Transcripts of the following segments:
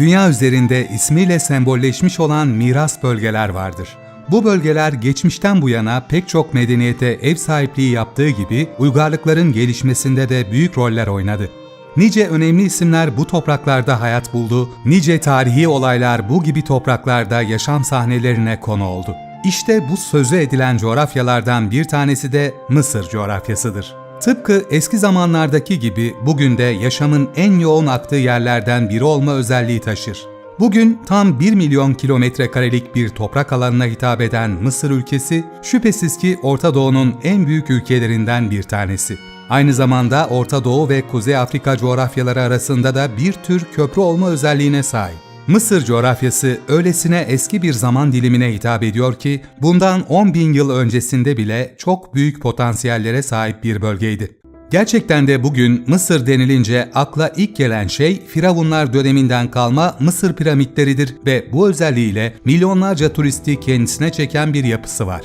Dünya üzerinde ismiyle sembolleşmiş olan miras bölgeler vardır. Bu bölgeler geçmişten bu yana pek çok medeniyete ev sahipliği yaptığı gibi uygarlıkların gelişmesinde de büyük roller oynadı. Nice önemli isimler bu topraklarda hayat buldu, nice tarihi olaylar bu gibi topraklarda yaşam sahnelerine konu oldu. İşte bu sözü edilen coğrafyalardan bir tanesi de Mısır coğrafyasıdır. Tıpkı eski zamanlardaki gibi bugün de yaşamın en yoğun aktığı yerlerden biri olma özelliği taşır. Bugün tam 1 milyon kilometre karelik bir toprak alanına hitap eden Mısır ülkesi şüphesiz ki Orta Doğu'nun en büyük ülkelerinden bir tanesi. Aynı zamanda Orta Doğu ve Kuzey Afrika coğrafyaları arasında da bir tür köprü olma özelliğine sahip. Mısır coğrafyası öylesine eski bir zaman dilimine hitap ediyor ki bundan 10 bin yıl öncesinde bile çok büyük potansiyellere sahip bir bölgeydi. Gerçekten de bugün Mısır denilince akla ilk gelen şey Firavunlar döneminden kalma Mısır piramitleridir ve bu özelliğiyle milyonlarca turisti kendisine çeken bir yapısı var.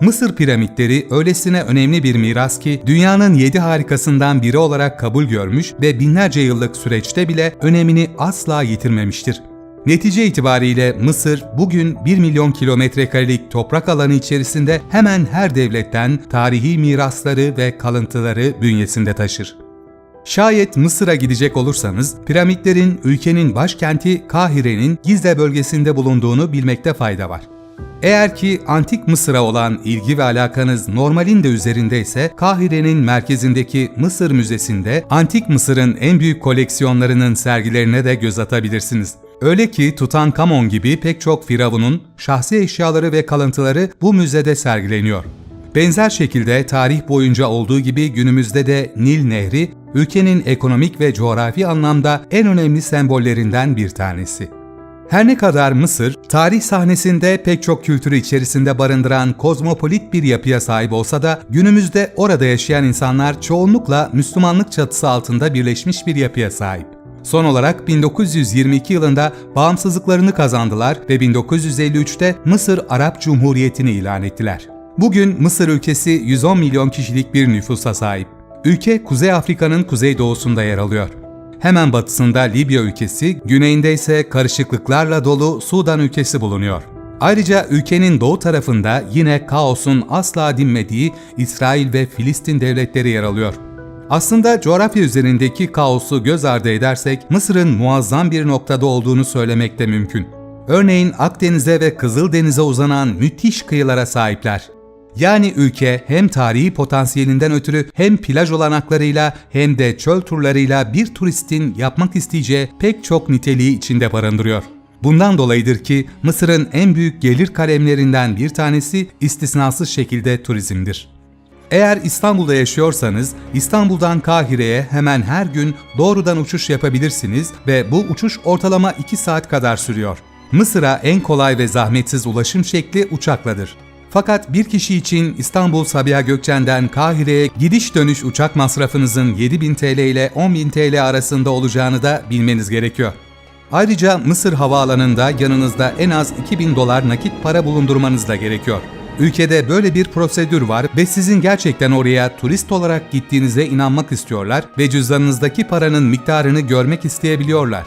Mısır piramitleri öylesine önemli bir miras ki dünyanın yedi harikasından biri olarak kabul görmüş ve binlerce yıllık süreçte bile önemini asla yitirmemiştir. Netice itibariyle Mısır bugün 1 milyon kilometre karelik toprak alanı içerisinde hemen her devletten tarihi mirasları ve kalıntıları bünyesinde taşır. Şayet Mısır'a gidecek olursanız piramitlerin ülkenin başkenti Kahire'nin Gizre bölgesinde bulunduğunu bilmekte fayda var. Eğer ki antik Mısır'a olan ilgi ve alakanız normalin de üzerindeyse Kahire'nin merkezindeki Mısır Müzesi'nde antik Mısır'ın en büyük koleksiyonlarının sergilerine de göz atabilirsiniz. Öyle ki Tutankamon gibi pek çok firavunun şahsi eşyaları ve kalıntıları bu müzede sergileniyor. Benzer şekilde tarih boyunca olduğu gibi günümüzde de Nil Nehri, ülkenin ekonomik ve coğrafi anlamda en önemli sembollerinden bir tanesi. Her ne kadar Mısır, tarih sahnesinde pek çok kültürü içerisinde barındıran kozmopolit bir yapıya sahip olsa da günümüzde orada yaşayan insanlar çoğunlukla Müslümanlık çatısı altında birleşmiş bir yapıya sahip. Son olarak 1922 yılında bağımsızlıklarını kazandılar ve 1953'te Mısır Arap Cumhuriyeti'ni ilan ettiler. Bugün Mısır ülkesi 110 milyon kişilik bir nüfusa sahip. Ülke Kuzey Afrika'nın kuzeydoğusunda yer alıyor. Hemen batısında Libya ülkesi, güneyinde ise karışıklıklarla dolu Sudan ülkesi bulunuyor. Ayrıca ülkenin doğu tarafında yine kaosun asla dinmediği İsrail ve Filistin devletleri yer alıyor. Aslında coğrafya üzerindeki kaosu göz ardı edersek Mısır'ın muazzam bir noktada olduğunu söylemek de mümkün. Örneğin Akdeniz'e ve Kızıldeniz'e uzanan müthiş kıyılara sahipler. Yani ülke hem tarihi potansiyelinden ötürü hem plaj olanaklarıyla hem de çöl turlarıyla bir turistin yapmak isteyeceği pek çok niteliği içinde barındırıyor. Bundan dolayıdır ki Mısır'ın en büyük gelir kalemlerinden bir tanesi istisnasız şekilde turizmdir. Eğer İstanbul'da yaşıyorsanız İstanbul'dan Kahire'ye hemen her gün doğrudan uçuş yapabilirsiniz ve bu uçuş ortalama 2 saat kadar sürüyor. Mısır'a en kolay ve zahmetsiz ulaşım şekli uçakladır. Fakat bir kişi için İstanbul Sabiha Gökçen'den Kahire'ye gidiş dönüş uçak masrafınızın 7000 TL ile 10.000 TL arasında olacağını da bilmeniz gerekiyor. Ayrıca Mısır havaalanında yanınızda en az 2000 dolar nakit para bulundurmanız da gerekiyor. Ülkede böyle bir prosedür var ve sizin gerçekten oraya turist olarak gittiğinize inanmak istiyorlar ve cüzdanınızdaki paranın miktarını görmek isteyebiliyorlar.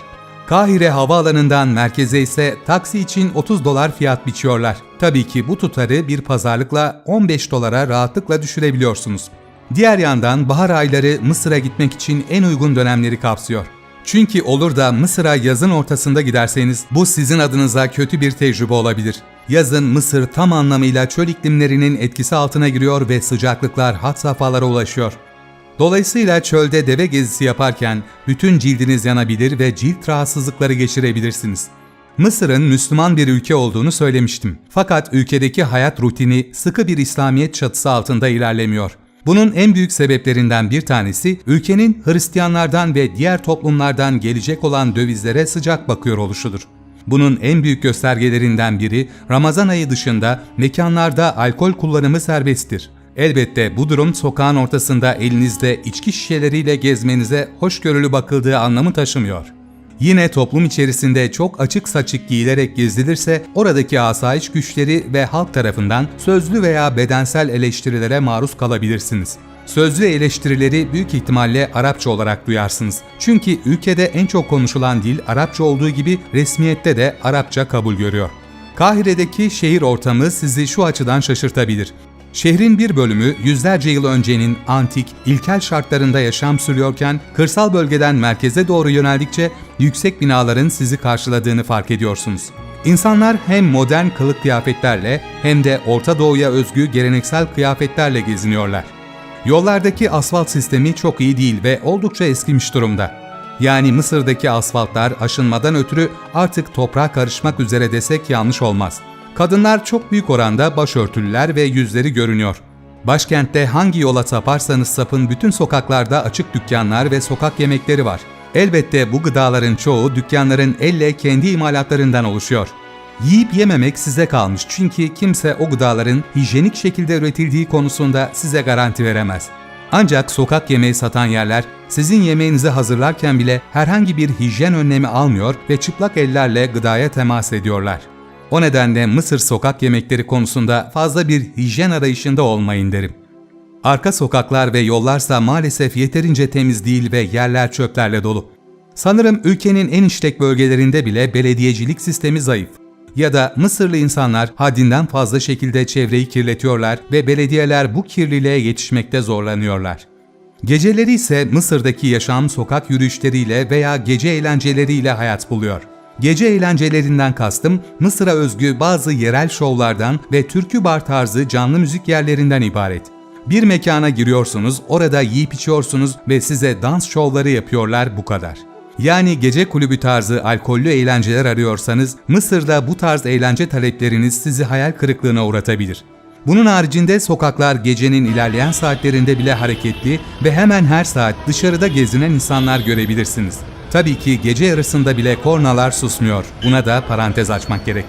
Kahire havaalanından merkeze ise taksi için 30 dolar fiyat biçiyorlar. Tabii ki bu tutarı bir pazarlıkla 15 dolara rahatlıkla düşürebiliyorsunuz. Diğer yandan bahar ayları Mısır'a gitmek için en uygun dönemleri kapsıyor. Çünkü olur da Mısır'a yazın ortasında giderseniz bu sizin adınıza kötü bir tecrübe olabilir. Yazın Mısır tam anlamıyla çöl iklimlerinin etkisi altına giriyor ve sıcaklıklar had safhalara ulaşıyor. Dolayısıyla çölde deve gezisi yaparken bütün cildiniz yanabilir ve cilt rahatsızlıkları geçirebilirsiniz. Mısır'ın Müslüman bir ülke olduğunu söylemiştim. Fakat ülkedeki hayat rutini sıkı bir İslamiyet çatısı altında ilerlemiyor. Bunun en büyük sebeplerinden bir tanesi ülkenin Hristiyanlardan ve diğer toplumlardan gelecek olan dövizlere sıcak bakıyor oluşudur. Bunun en büyük göstergelerinden biri Ramazan ayı dışında mekanlarda alkol kullanımı serbesttir. Elbette bu durum sokağın ortasında elinizde içki şişeleriyle gezmenize hoşgörülü bakıldığı anlamı taşımıyor. Yine toplum içerisinde çok açık saçık giyilerek gezilirse oradaki asayiş güçleri ve halk tarafından sözlü veya bedensel eleştirilere maruz kalabilirsiniz. Sözlü eleştirileri büyük ihtimalle Arapça olarak duyarsınız. Çünkü ülkede en çok konuşulan dil Arapça olduğu gibi resmiyette de Arapça kabul görüyor. Kahire'deki şehir ortamı sizi şu açıdan şaşırtabilir. Şehrin bir bölümü yüzlerce yıl öncenin antik, ilkel şartlarında yaşam sürüyorken kırsal bölgeden merkeze doğru yöneldikçe yüksek binaların sizi karşıladığını fark ediyorsunuz. İnsanlar hem modern kılık kıyafetlerle hem de Orta Doğu'ya özgü geleneksel kıyafetlerle geziniyorlar. Yollardaki asfalt sistemi çok iyi değil ve oldukça eskimiş durumda. Yani Mısır'daki asfaltlar aşınmadan ötürü artık toprağa karışmak üzere desek yanlış olmaz. Kadınlar çok büyük oranda başörtülüler ve yüzleri görünüyor. Başkentte hangi yola saparsanız sapın bütün sokaklarda açık dükkanlar ve sokak yemekleri var. Elbette bu gıdaların çoğu dükkanların elle kendi imalatlarından oluşuyor. Yiyip yememek size kalmış çünkü kimse o gıdaların hijyenik şekilde üretildiği konusunda size garanti veremez. Ancak sokak yemeği satan yerler sizin yemeğinizi hazırlarken bile herhangi bir hijyen önlemi almıyor ve çıplak ellerle gıdaya temas ediyorlar. O nedenle Mısır sokak yemekleri konusunda fazla bir hijyen arayışında olmayın derim. Arka sokaklar ve yollarsa maalesef yeterince temiz değil ve yerler çöplerle dolu. Sanırım ülkenin en işlek bölgelerinde bile belediyecilik sistemi zayıf. Ya da Mısırlı insanlar haddinden fazla şekilde çevreyi kirletiyorlar ve belediyeler bu kirliliğe yetişmekte zorlanıyorlar. Geceleri ise Mısır'daki yaşam sokak yürüyüşleriyle veya gece eğlenceleriyle hayat buluyor. Gece eğlencelerinden kastım Mısır'a özgü bazı yerel şovlardan ve türkü bar tarzı canlı müzik yerlerinden ibaret. Bir mekana giriyorsunuz, orada yiyip içiyorsunuz ve size dans şovları yapıyorlar bu kadar. Yani gece kulübü tarzı alkollü eğlenceler arıyorsanız Mısır'da bu tarz eğlence talepleriniz sizi hayal kırıklığına uğratabilir. Bunun haricinde sokaklar gecenin ilerleyen saatlerinde bile hareketli ve hemen her saat dışarıda gezinen insanlar görebilirsiniz. Tabii ki gece yarısında bile kornalar susmuyor. Buna da parantez açmak gerek.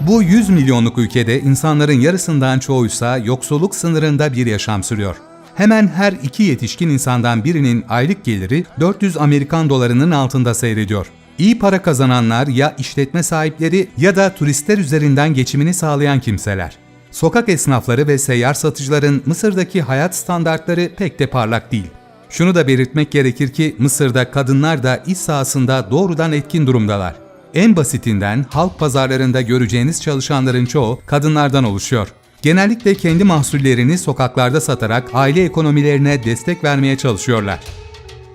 Bu 100 milyonluk ülkede insanların yarısından çoğuysa yoksulluk sınırında bir yaşam sürüyor. Hemen her iki yetişkin insandan birinin aylık geliri 400 Amerikan dolarının altında seyrediyor. İyi para kazananlar ya işletme sahipleri ya da turistler üzerinden geçimini sağlayan kimseler. Sokak esnafları ve seyyar satıcıların Mısır'daki hayat standartları pek de parlak değil. Şunu da belirtmek gerekir ki Mısır'da kadınlar da iş sahasında doğrudan etkin durumdalar. En basitinden halk pazarlarında göreceğiniz çalışanların çoğu kadınlardan oluşuyor. Genellikle kendi mahsullerini sokaklarda satarak aile ekonomilerine destek vermeye çalışıyorlar.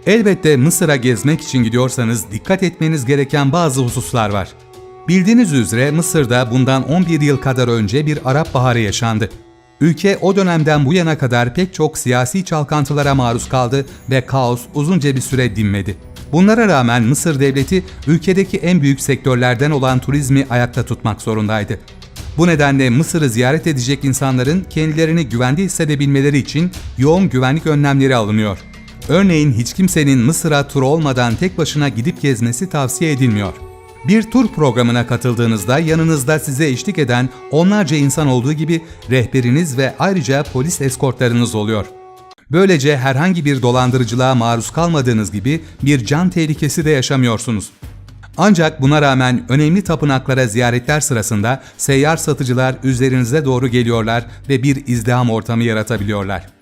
Elbette Mısır'a gezmek için gidiyorsanız dikkat etmeniz gereken bazı hususlar var. Bildiğiniz üzere Mısır'da bundan 11 yıl kadar önce bir Arap Baharı yaşandı. Ülke o dönemden bu yana kadar pek çok siyasi çalkantılara maruz kaldı ve kaos uzunca bir süre dinmedi. Bunlara rağmen Mısır devleti ülkedeki en büyük sektörlerden olan turizmi ayakta tutmak zorundaydı. Bu nedenle Mısır'ı ziyaret edecek insanların kendilerini güvende hissedebilmeleri için yoğun güvenlik önlemleri alınıyor. Örneğin hiç kimsenin Mısır'a tur olmadan tek başına gidip gezmesi tavsiye edilmiyor. Bir tur programına katıldığınızda yanınızda size eşlik eden onlarca insan olduğu gibi rehberiniz ve ayrıca polis eskortlarınız oluyor. Böylece herhangi bir dolandırıcılığa maruz kalmadığınız gibi bir can tehlikesi de yaşamıyorsunuz. Ancak buna rağmen önemli tapınaklara ziyaretler sırasında seyyar satıcılar üzerinize doğru geliyorlar ve bir izdiham ortamı yaratabiliyorlar.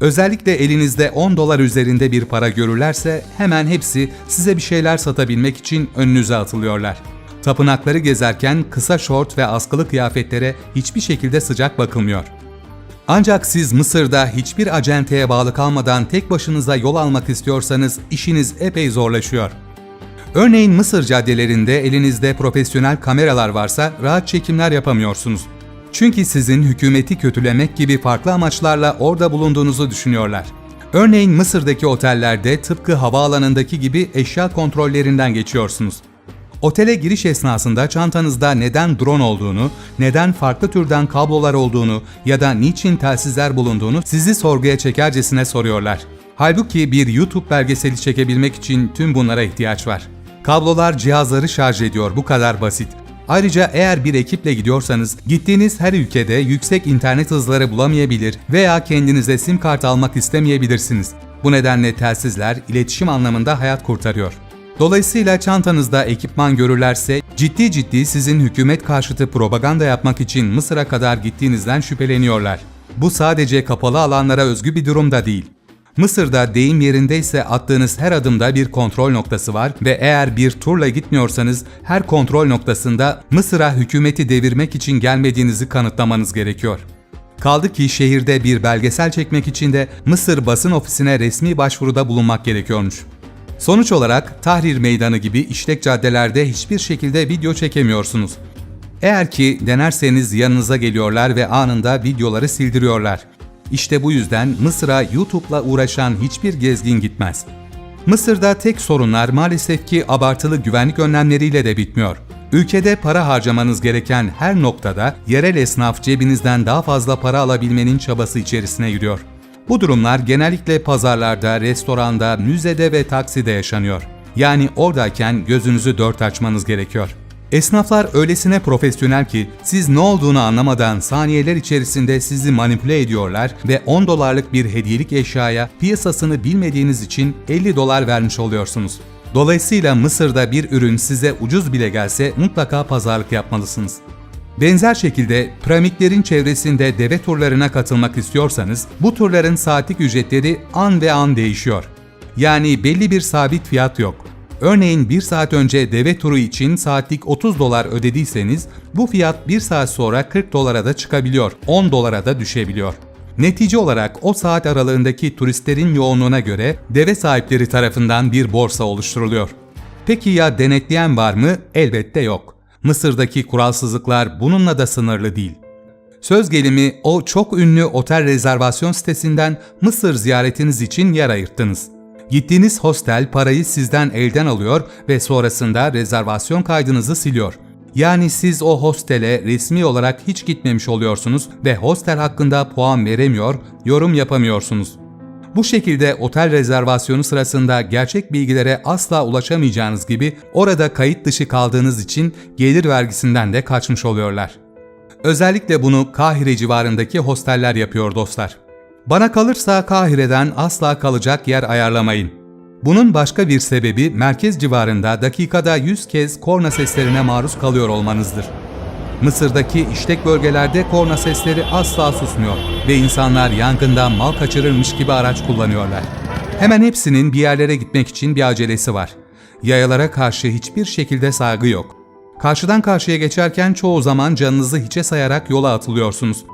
Özellikle elinizde 10 dolar üzerinde bir para görürlerse hemen hepsi size bir şeyler satabilmek için önünüze atılıyorlar. Tapınakları gezerken kısa şort ve askılı kıyafetlere hiçbir şekilde sıcak bakılmıyor. Ancak siz Mısır'da hiçbir acenteye bağlı kalmadan tek başınıza yol almak istiyorsanız işiniz epey zorlaşıyor. Örneğin Mısır caddelerinde elinizde profesyonel kameralar varsa rahat çekimler yapamıyorsunuz. Çünkü sizin hükümeti kötülemek gibi farklı amaçlarla orada bulunduğunuzu düşünüyorlar. Örneğin Mısır'daki otellerde tıpkı havaalanındaki gibi eşya kontrollerinden geçiyorsunuz. Otele giriş esnasında çantanızda neden drone olduğunu, neden farklı türden kablolar olduğunu ya da niçin telsizler bulunduğunu sizi sorguya çekercesine soruyorlar. Halbuki bir YouTube belgeseli çekebilmek için tüm bunlara ihtiyaç var. Kablolar cihazları şarj ediyor, bu kadar basit. Ayrıca eğer bir ekiple gidiyorsanız gittiğiniz her ülkede yüksek internet hızları bulamayabilir veya kendinize sim kart almak istemeyebilirsiniz. Bu nedenle telsizler iletişim anlamında hayat kurtarıyor. Dolayısıyla çantanızda ekipman görürlerse ciddi ciddi sizin hükümet karşıtı propaganda yapmak için Mısır'a kadar gittiğinizden şüpheleniyorlar. Bu sadece kapalı alanlara özgü bir durum da değil. Mısır'da deyim yerindeyse attığınız her adımda bir kontrol noktası var ve eğer bir turla gitmiyorsanız her kontrol noktasında Mısır'a hükümeti devirmek için gelmediğinizi kanıtlamanız gerekiyor. Kaldı ki şehirde bir belgesel çekmek için de Mısır basın ofisine resmi başvuruda bulunmak gerekiyormuş. Sonuç olarak Tahrir Meydanı gibi işlek caddelerde hiçbir şekilde video çekemiyorsunuz. Eğer ki denerseniz yanınıza geliyorlar ve anında videoları sildiriyorlar. İşte bu yüzden Mısır'a YouTube'la uğraşan hiçbir gezgin gitmez. Mısır'da tek sorunlar maalesef ki abartılı güvenlik önlemleriyle de bitmiyor. Ülkede para harcamanız gereken her noktada yerel esnaf cebinizden daha fazla para alabilmenin çabası içerisine giriyor. Bu durumlar genellikle pazarlarda, restoranda, müzede ve takside yaşanıyor. Yani oradayken gözünüzü dört açmanız gerekiyor. Esnaflar öylesine profesyonel ki siz ne olduğunu anlamadan saniyeler içerisinde sizi manipüle ediyorlar ve 10 dolarlık bir hediyelik eşyaya piyasasını bilmediğiniz için 50 dolar vermiş oluyorsunuz. Dolayısıyla Mısır'da bir ürün size ucuz bile gelse mutlaka pazarlık yapmalısınız. Benzer şekilde piramitlerin çevresinde deve turlarına katılmak istiyorsanız bu turların saatlik ücretleri an ve an değişiyor. Yani belli bir sabit fiyat yok. Örneğin 1 saat önce deve turu için saatlik 30 dolar ödediyseniz bu fiyat 1 saat sonra 40 dolara da çıkabiliyor, 10 dolara da düşebiliyor. Netice olarak o saat aralığındaki turistlerin yoğunluğuna göre deve sahipleri tarafından bir borsa oluşturuluyor. Peki ya denetleyen var mı? Elbette yok. Mısır'daki kuralsızlıklar bununla da sınırlı değil. Söz gelimi o çok ünlü otel rezervasyon sitesinden Mısır ziyaretiniz için yer ayırttınız. Gittiğiniz hostel parayı sizden elden alıyor ve sonrasında rezervasyon kaydınızı siliyor. Yani siz o hostele resmi olarak hiç gitmemiş oluyorsunuz ve hostel hakkında puan veremiyor, yorum yapamıyorsunuz. Bu şekilde otel rezervasyonu sırasında gerçek bilgilere asla ulaşamayacağınız gibi orada kayıt dışı kaldığınız için gelir vergisinden de kaçmış oluyorlar. Özellikle bunu Kahire civarındaki hosteller yapıyor dostlar. Bana kalırsa Kahire'den asla kalacak yer ayarlamayın. Bunun başka bir sebebi merkez civarında dakikada 100 kez korna seslerine maruz kalıyor olmanızdır. Mısır'daki işlek bölgelerde korna sesleri asla susmuyor ve insanlar yangından mal kaçırırmış gibi araç kullanıyorlar. Hemen hepsinin bir yerlere gitmek için bir acelesi var. Yayalara karşı hiçbir şekilde saygı yok. Karşıdan karşıya geçerken çoğu zaman canınızı hiçe sayarak yola atılıyorsunuz.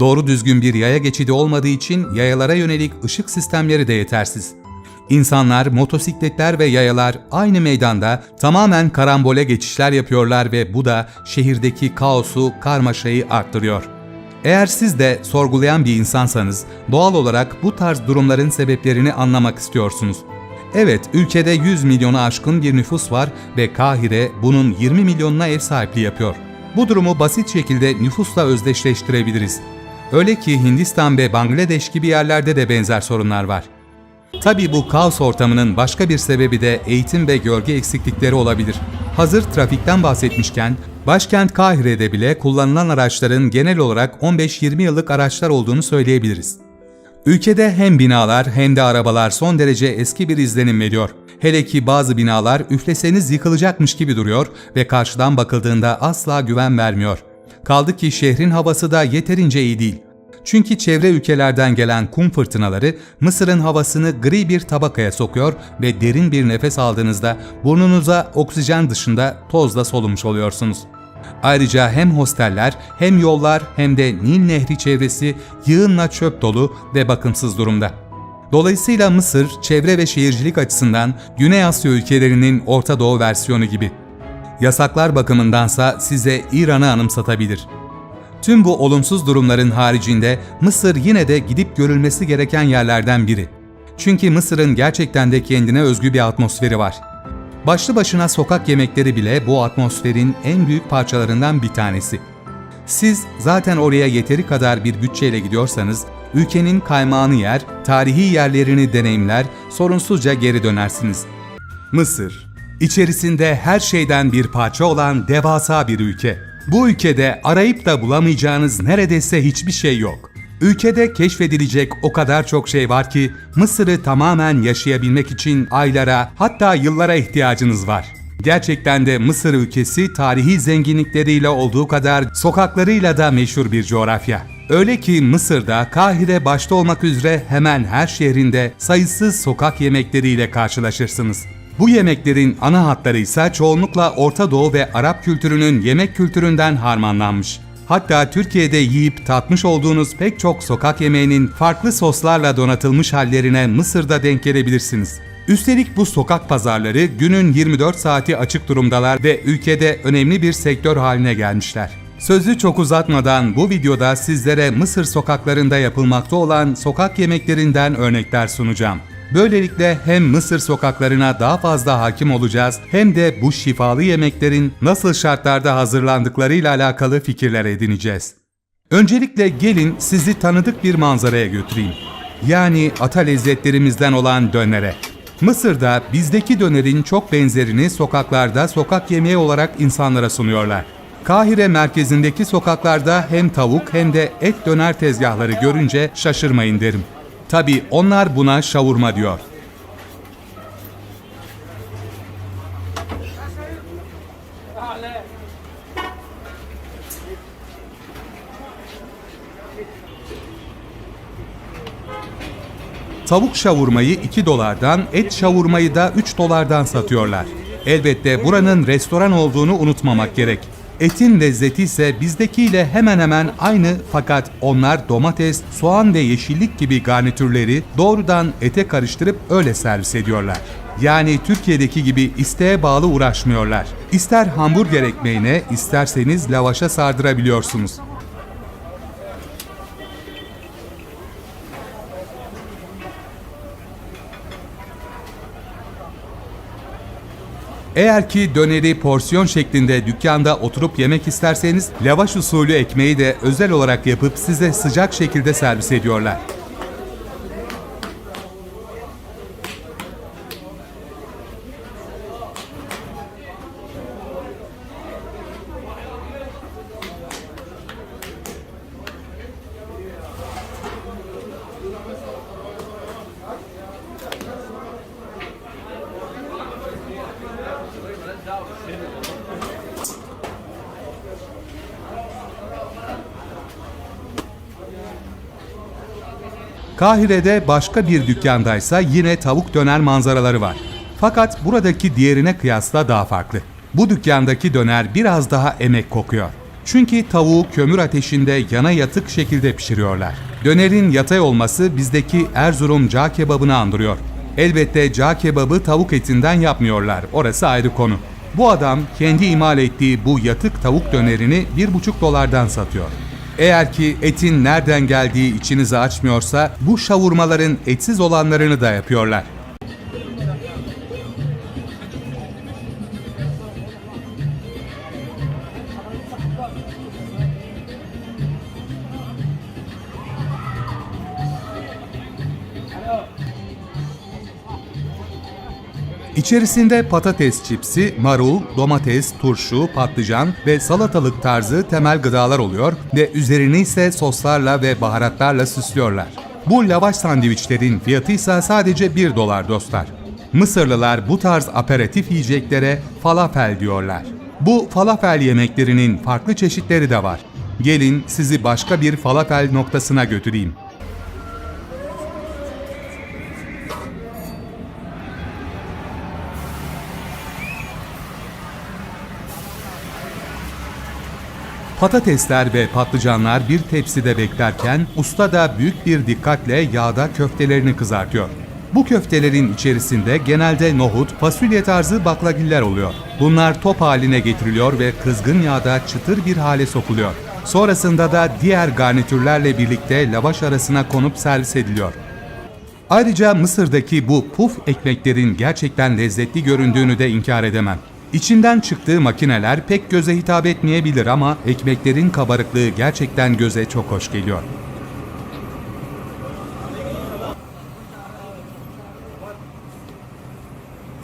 Doğru düzgün bir yaya geçidi olmadığı için yayalara yönelik ışık sistemleri de yetersiz. İnsanlar, motosikletler ve yayalar aynı meydanda tamamen karambole geçişler yapıyorlar ve bu da şehirdeki kaosu, karmaşayı arttırıyor. Eğer siz de sorgulayan bir insansanız doğal olarak bu tarz durumların sebeplerini anlamak istiyorsunuz. Evet, ülkede 100 milyonu aşkın bir nüfus var ve Kahire bunun 20 milyonuna ev sahipliği yapıyor. Bu durumu basit şekilde nüfusla özdeşleştirebiliriz. Öyle ki Hindistan ve Bangladeş gibi yerlerde de benzer sorunlar var. Tabi bu kaos ortamının başka bir sebebi de eğitim ve gölge eksiklikleri olabilir. Hazır trafikten bahsetmişken, başkent Kahire'de bile kullanılan araçların genel olarak 15-20 yıllık araçlar olduğunu söyleyebiliriz. Ülkede hem binalar hem de arabalar son derece eski bir izlenim veriyor. Hele ki bazı binalar üfleseniz yıkılacakmış gibi duruyor ve karşıdan bakıldığında asla güven vermiyor. Kaldı ki şehrin havası da yeterince iyi değil. Çünkü çevre ülkelerden gelen kum fırtınaları Mısır'ın havasını gri bir tabakaya sokuyor ve derin bir nefes aldığınızda burnunuza oksijen dışında tozla solumuş oluyorsunuz. Ayrıca hem hosteller hem yollar hem de Nil Nehri çevresi yığınla çöp dolu ve bakımsız durumda. Dolayısıyla Mısır, çevre ve şehircilik açısından Güney Asya ülkelerinin Orta Doğu versiyonu gibi. Yasaklar bakımındansa size İran'ı anımsatabilir. Tüm bu olumsuz durumların haricinde Mısır yine de gidip görülmesi gereken yerlerden biri. Çünkü Mısır'ın gerçekten de kendine özgü bir atmosferi var. Başlı başına sokak yemekleri bile bu atmosferin en büyük parçalarından bir tanesi. Siz zaten oraya yeteri kadar bir bütçeyle gidiyorsanız, ülkenin kaymağını yer, tarihi yerlerini deneyimler, sorunsuzca geri dönersiniz. Mısır, içerisinde her şeyden bir parça olan devasa bir ülke. Bu ülkede arayıp da bulamayacağınız neredeyse hiçbir şey yok. Ülkede keşfedilecek o kadar çok şey var ki Mısır'ı tamamen yaşayabilmek için aylara hatta yıllara ihtiyacınız var. Gerçekten de Mısır ülkesi tarihi zenginlikleriyle olduğu kadar sokaklarıyla da meşhur bir coğrafya. Öyle ki Mısır'da Kahire başta olmak üzere hemen her şehrinde sayısız sokak yemekleriyle karşılaşırsınız. Bu yemeklerin ana hatları ise çoğunlukla Orta Doğu ve Arap kültürünün yemek kültüründen harmanlanmış. Hatta Türkiye'de yiyip tatmış olduğunuz pek çok sokak yemeğinin farklı soslarla donatılmış hallerine Mısır'da denk gelebilirsiniz. Üstelik bu sokak pazarları günün 24 saati açık durumdalar ve ülkede önemli bir sektör haline gelmişler. Sözü çok uzatmadan bu videoda sizlere Mısır sokaklarında yapılmakta olan sokak yemeklerinden örnekler sunacağım. Böylelikle hem Mısır sokaklarına daha fazla hakim olacağız hem de bu şifalı yemeklerin nasıl şartlarda hazırlandıklarıyla alakalı fikirler edineceğiz. Öncelikle gelin sizi tanıdık bir manzaraya götüreyim. Yani ata lezzetlerimizden olan dönere. Mısır'da bizdeki dönerin çok benzerini sokaklarda sokak yemeği olarak insanlara sunuyorlar. Kahire merkezindeki sokaklarda hem tavuk hem de et döner tezgahları görünce şaşırmayın derim. Tabi onlar buna şavurma diyor. Tavuk şavurmayı 2 dolardan, et şavurmayı da 3 dolardan satıyorlar. Elbette buranın restoran olduğunu unutmamak gerek. Etin lezzeti ise bizdekiyle hemen hemen aynı fakat onlar domates, soğan ve yeşillik gibi garnitürleri doğrudan ete karıştırıp öyle servis ediyorlar. Yani Türkiye'deki gibi isteğe bağlı uğraşmıyorlar. İster hamburger ekmeğine, isterseniz lavaşa sardırabiliyorsunuz. Eğer ki döneri porsiyon şeklinde dükkanda oturup yemek isterseniz lavaş usulü ekmeği de özel olarak yapıp size sıcak şekilde servis ediyorlar. Kahire'de başka bir dükkandaysa yine tavuk döner manzaraları var. Fakat buradaki diğerine kıyasla daha farklı. Bu dükkandaki döner biraz daha emek kokuyor. Çünkü tavuğu kömür ateşinde yana yatık şekilde pişiriyorlar. Dönerin yatay olması bizdeki Erzurum cağ kebabını andırıyor. Elbette cağ kebabı tavuk etinden yapmıyorlar, orası ayrı konu. Bu adam kendi imal ettiği bu yatık tavuk dönerini 1,5 dolardan satıyor. Eğer ki etin nereden geldiği içinizi açmıyorsa bu şavurmaların etsiz olanlarını da yapıyorlar. İçerisinde patates çipsi, marul, domates, turşu, patlıcan ve salatalık tarzı temel gıdalar oluyor ve üzerini ise soslarla ve baharatlarla süslüyorlar. Bu lavaş sandviçlerin fiyatı ise sadece 1 dolar dostlar. Mısırlılar bu tarz aperatif yiyeceklere falafel diyorlar. Bu falafel yemeklerinin farklı çeşitleri de var. Gelin sizi başka bir falafel noktasına götüreyim. Patatesler ve patlıcanlar bir tepside beklerken usta da büyük bir dikkatle yağda köftelerini kızartıyor. Bu köftelerin içerisinde genelde nohut, fasulye tarzı baklagiller oluyor. Bunlar top haline getiriliyor ve kızgın yağda çıtır bir hale sokuluyor. Sonrasında da diğer garnitürlerle birlikte lavaş arasına konup servis ediliyor. Ayrıca Mısır'daki bu puf ekmeklerin gerçekten lezzetli göründüğünü de inkar edemem. İçinden çıktığı makineler pek göze hitap etmeyebilir ama ekmeklerin kabarıklığı gerçekten göze çok hoş geliyor.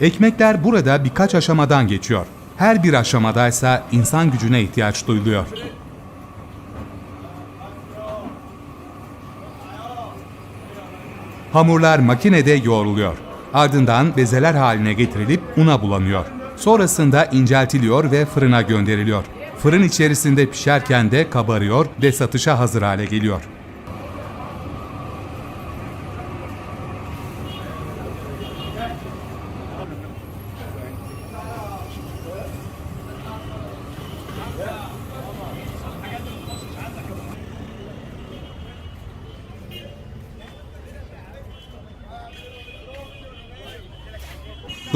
Ekmekler burada birkaç aşamadan geçiyor. Her bir aşamadaysa insan gücüne ihtiyaç duyuluyor. Hamurlar makinede yoğruluyor. Ardından bezeler haline getirilip una bulanıyor. Sonrasında inceltiliyor ve fırına gönderiliyor. Fırın içerisinde pişerken de kabarıyor ve satışa hazır hale geliyor.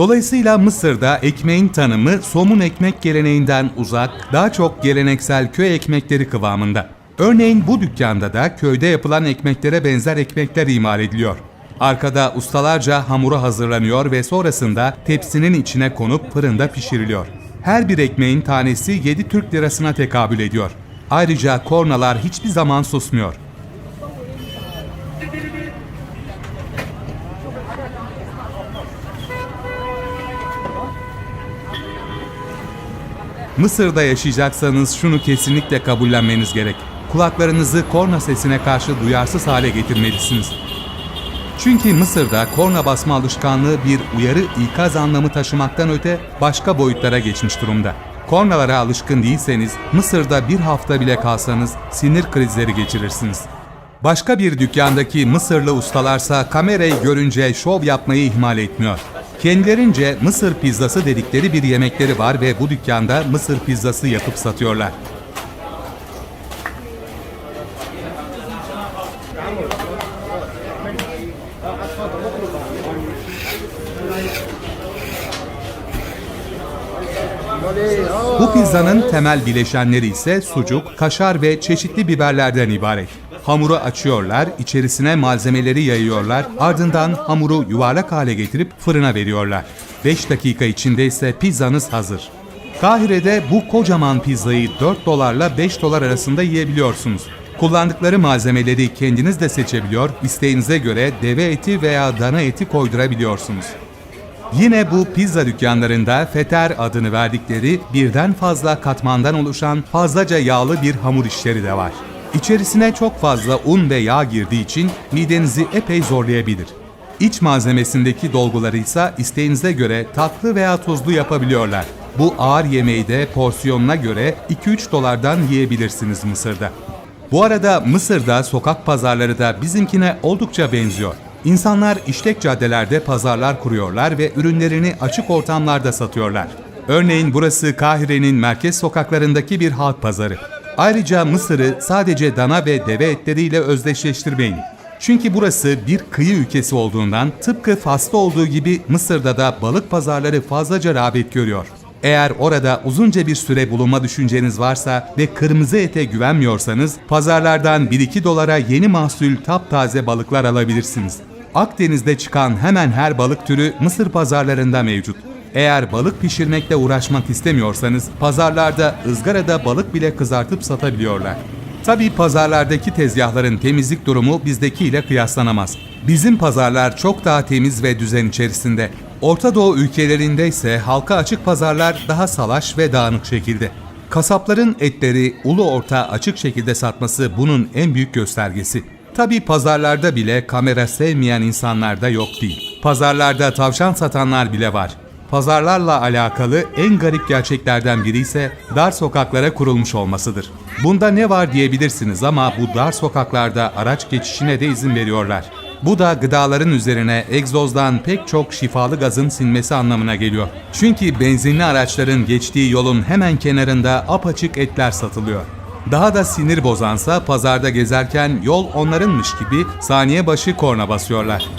Dolayısıyla Mısır'da ekmeğin tanımı somun ekmek geleneğinden uzak, daha çok geleneksel köy ekmekleri kıvamında. Örneğin bu dükkanda da köyde yapılan ekmeklere benzer ekmekler imal ediliyor. Arkada ustalarca hamuru hazırlanıyor ve sonrasında tepsinin içine konup fırında pişiriliyor. Her bir ekmeğin tanesi 7 Türk lirasına tekabül ediyor. Ayrıca kornalar hiçbir zaman susmuyor. Mısır'da yaşayacaksanız şunu kesinlikle kabullenmeniz gerek. Kulaklarınızı korna sesine karşı duyarsız hale getirmelisiniz. Çünkü Mısır'da korna basma alışkanlığı bir uyarı ikaz anlamı taşımaktan öte başka boyutlara geçmiş durumda. Kornalara alışkın değilseniz Mısır'da bir hafta bile kalsanız sinir krizleri geçirirsiniz. Başka bir dükkandaki Mısırlı ustalarsa kamerayı görünce şov yapmayı ihmal etmiyor. Kendilerince Mısır pizzası dedikleri bir yemekleri var ve bu dükkanda Mısır pizzası yapıp satıyorlar. Bu pizzanın temel bileşenleri ise sucuk, kaşar ve çeşitli biberlerden ibaret. Hamuru açıyorlar, içerisine malzemeleri yayıyorlar, ardından hamuru yuvarlak hale getirip fırına veriyorlar. 5 dakika içinde ise pizzanız hazır. Kahire'de bu kocaman pizzayı 4 dolarla 5 dolar arasında yiyebiliyorsunuz. Kullandıkları malzemeleri kendiniz de seçebiliyor, isteğinize göre deve eti veya dana eti koydurabiliyorsunuz. Yine bu pizza dükkanlarında feter adını verdikleri birden fazla katmandan oluşan fazlaca yağlı bir hamur işleri de var. İçerisine çok fazla un ve yağ girdiği için midenizi epey zorlayabilir. İç malzemesindeki dolguları ise isteğinize göre tatlı veya tuzlu yapabiliyorlar. Bu ağır yemeği de porsiyonuna göre 2-3 dolardan yiyebilirsiniz Mısır'da. Bu arada Mısır'da sokak pazarları da bizimkine oldukça benziyor. İnsanlar işlek caddelerde pazarlar kuruyorlar ve ürünlerini açık ortamlarda satıyorlar. Örneğin burası Kahire'nin merkez sokaklarındaki bir halk pazarı. Ayrıca Mısır'ı sadece dana ve deve etleriyle özdeşleştirmeyin. Çünkü burası bir kıyı ülkesi olduğundan tıpkı Fas'ta olduğu gibi Mısır'da da balık pazarları fazlaca rağbet görüyor. Eğer orada uzunca bir süre bulunma düşünceniz varsa ve kırmızı ete güvenmiyorsanız pazarlardan 1-2 dolara yeni mahsul taptaze balıklar alabilirsiniz. Akdeniz'de çıkan hemen her balık türü Mısır pazarlarında mevcut. Eğer balık pişirmekle uğraşmak istemiyorsanız pazarlarda ızgarada balık bile kızartıp satabiliyorlar. Tabii pazarlardaki tezgahların temizlik durumu bizdekiyle kıyaslanamaz. Bizim pazarlar çok daha temiz ve düzen içerisinde. Orta Doğu ülkelerinde ise halka açık pazarlar daha salaş ve dağınık şekilde. Kasapların etleri ulu orta açık şekilde satması bunun en büyük göstergesi. Tabi pazarlarda bile kamera sevmeyen insanlar da yok değil. Pazarlarda tavşan satanlar bile var. Pazarlarla alakalı en garip gerçeklerden biri ise dar sokaklara kurulmuş olmasıdır. Bunda ne var diyebilirsiniz ama bu dar sokaklarda araç geçişine de izin veriyorlar. Bu da gıdaların üzerine egzozdan pek çok şifalı gazın sinmesi anlamına geliyor. Çünkü benzinli araçların geçtiği yolun hemen kenarında apaçık etler satılıyor. Daha da sinir bozansa pazarda gezerken yol onlarınmış gibi saniye başı korna basıyorlar.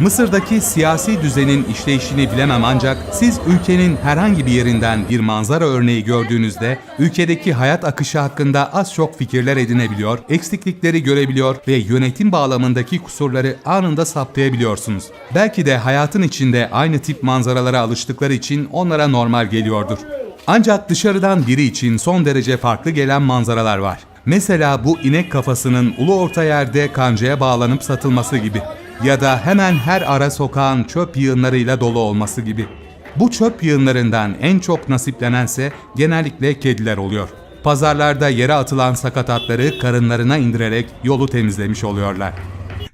Mısır'daki siyasi düzenin işleyişini bilemem ancak siz ülkenin herhangi bir yerinden bir manzara örneği gördüğünüzde ülkedeki hayat akışı hakkında az çok fikirler edinebiliyor, eksiklikleri görebiliyor ve yönetim bağlamındaki kusurları anında saptayabiliyorsunuz. Belki de hayatın içinde aynı tip manzaralara alıştıkları için onlara normal geliyordur. Ancak dışarıdan biri için son derece farklı gelen manzaralar var. Mesela bu inek kafasının ulu orta yerde kancaya bağlanıp satılması gibi. Ya da hemen her ara sokağın çöp yığınlarıyla dolu olması gibi. Bu çöp yığınlarından en çok nasiplenense genellikle kediler oluyor. Pazarlarda yere atılan sakatatları karınlarına indirerek yolu temizlemiş oluyorlar.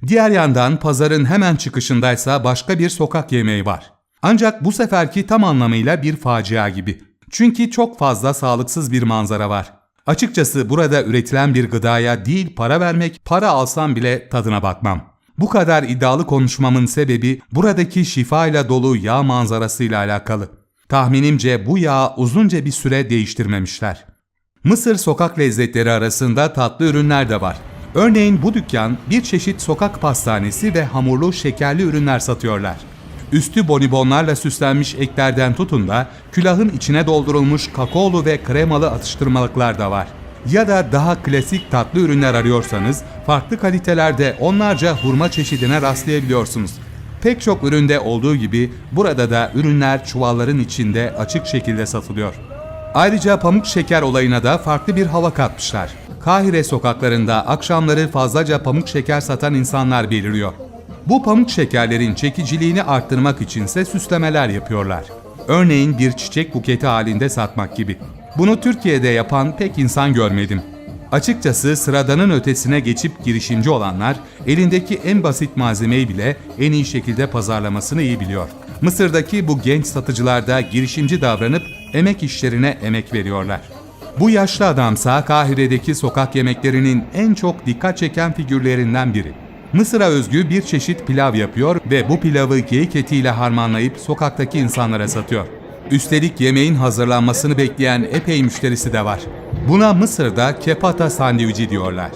Diğer yandan pazarın hemen çıkışındaysa başka bir sokak yemeği var. Ancak bu seferki tam anlamıyla bir facia gibi. Çünkü çok fazla sağlıksız bir manzara var. Açıkçası burada üretilen bir gıdaya değil para vermek, para alsam bile tadına bakmam. Bu kadar iddialı konuşmamın sebebi buradaki şifayla dolu yağ manzarasıyla alakalı. Tahminimce bu yağı uzunca bir süre değiştirmemişler. Mısır sokak lezzetleri arasında tatlı ürünler de var. Örneğin bu dükkan bir çeşit sokak pastanesi ve hamurlu şekerli ürünler satıyorlar. Üstü bonibonlarla süslenmiş eklerden tutun da külahın içine doldurulmuş kakaolu ve kremalı atıştırmalıklar da var. Ya da daha klasik tatlı ürünler arıyorsanız farklı kalitelerde onlarca hurma çeşidine rastlayabiliyorsunuz. Pek çok üründe olduğu gibi burada da ürünler çuvalların içinde açık şekilde satılıyor. Ayrıca pamuk şeker olayına da farklı bir hava katmışlar. Kahire sokaklarında akşamları fazlaca pamuk şeker satan insanlar beliriyor. Bu pamuk şekerlerin çekiciliğini arttırmak içinse süslemeler yapıyorlar. Örneğin bir çiçek buketi halinde satmak gibi. Bunu Türkiye'de yapan pek insan görmedim. Açıkçası sıradanın ötesine geçip girişimci olanlar elindeki en basit malzemeyi bile en iyi şekilde pazarlamasını iyi biliyor. Mısır'daki bu genç satıcılar da girişimci davranıp emek işlerine emek veriyorlar. Bu yaşlı adamsa Kahire'deki sokak yemeklerinin en çok dikkat çeken figürlerinden biri. Mısır'a özgü bir çeşit pilav yapıyor ve bu pilavı geyik etiyle harmanlayıp sokaktaki insanlara satıyor. Üstelik yemeğin hazırlanmasını bekleyen epey müşterisi de var. Buna Mısır'da kepata sandviçi diyorlar.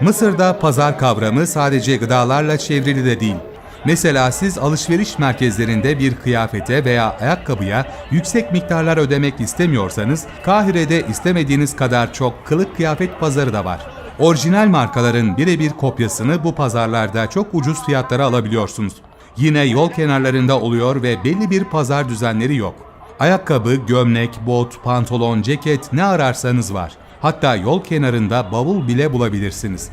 Mısır'da pazar kavramı sadece gıdalarla çevrili de değil. Mesela siz alışveriş merkezlerinde bir kıyafete veya ayakkabıya yüksek miktarlar ödemek istemiyorsanız, Kahire'de istemediğiniz kadar çok kılık kıyafet pazarı da var. Orijinal markaların birebir kopyasını bu pazarlarda çok ucuz fiyatlara alabiliyorsunuz. Yine yol kenarlarında oluyor ve belli bir pazar düzenleri yok. Ayakkabı, gömlek, bot, pantolon, ceket ne ararsanız var. Hatta yol kenarında bavul bile bulabilirsiniz.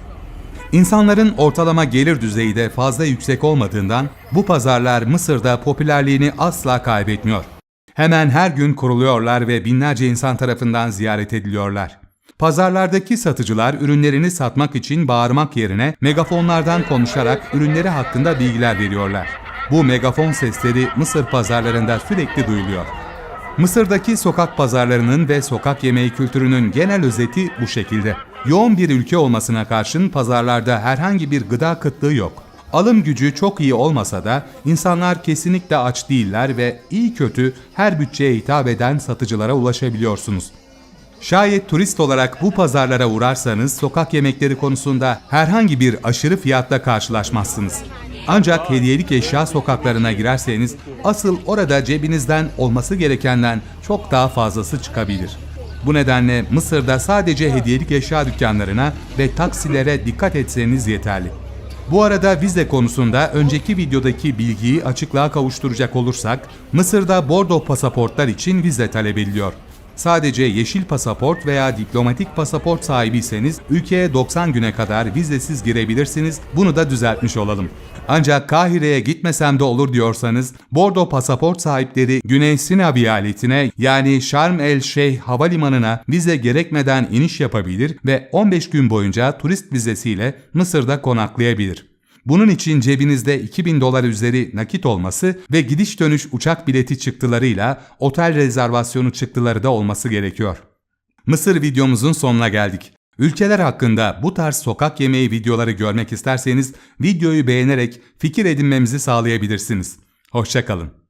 İnsanların ortalama gelir düzeyi de fazla yüksek olmadığından bu pazarlar Mısır'da popülerliğini asla kaybetmiyor. Hemen her gün kuruluyorlar ve binlerce insan tarafından ziyaret ediliyorlar. Pazarlardaki satıcılar ürünlerini satmak için bağırmak yerine megafonlardan konuşarak ürünleri hakkında bilgiler veriyorlar. Bu megafon sesleri Mısır pazarlarında sürekli duyuluyor. Mısır'daki sokak pazarlarının ve sokak yemeği kültürünün genel özeti bu şekilde. Yoğun bir ülke olmasına karşın pazarlarda herhangi bir gıda kıtlığı yok. Alım gücü çok iyi olmasa da insanlar kesinlikle aç değiller ve iyi kötü her bütçeye hitap eden satıcılara ulaşabiliyorsunuz. Şayet turist olarak bu pazarlara uğrarsanız sokak yemekleri konusunda herhangi bir aşırı fiyatla karşılaşmazsınız. Ancak hediyelik eşya sokaklarına girerseniz asıl orada cebinizden olması gerekenden çok daha fazlası çıkabilir. Bu nedenle Mısır'da sadece hediyelik eşya dükkanlarına ve taksilere dikkat etseniz yeterli. Bu arada vize konusunda önceki videodaki bilgiyi açıklığa kavuşturacak olursak, Mısır'da bordo pasaportlar için vize talep ediliyor. Sadece yeşil pasaport veya diplomatik pasaport sahibiyseniz ülkeye 90 güne kadar vizesiz girebilirsiniz. Bunu da düzeltmiş olalım. Ancak Kahire'ye gitmesem de olur diyorsanız Bordo pasaport sahipleri Güney Sina viyaletine yani Şarm el Şeyh havalimanına vize gerekmeden iniş yapabilir ve 15 gün boyunca turist vizesiyle Mısır'da konaklayabilir. Bunun için cebinizde 2000 dolar üzeri nakit olması ve gidiş dönüş uçak bileti çıktılarıyla otel rezervasyonu çıktıları da olması gerekiyor. Mısır videomuzun sonuna geldik. Ülkeler hakkında bu tarz sokak yemeği videoları görmek isterseniz videoyu beğenerek fikir edinmemizi sağlayabilirsiniz. Hoşçakalın.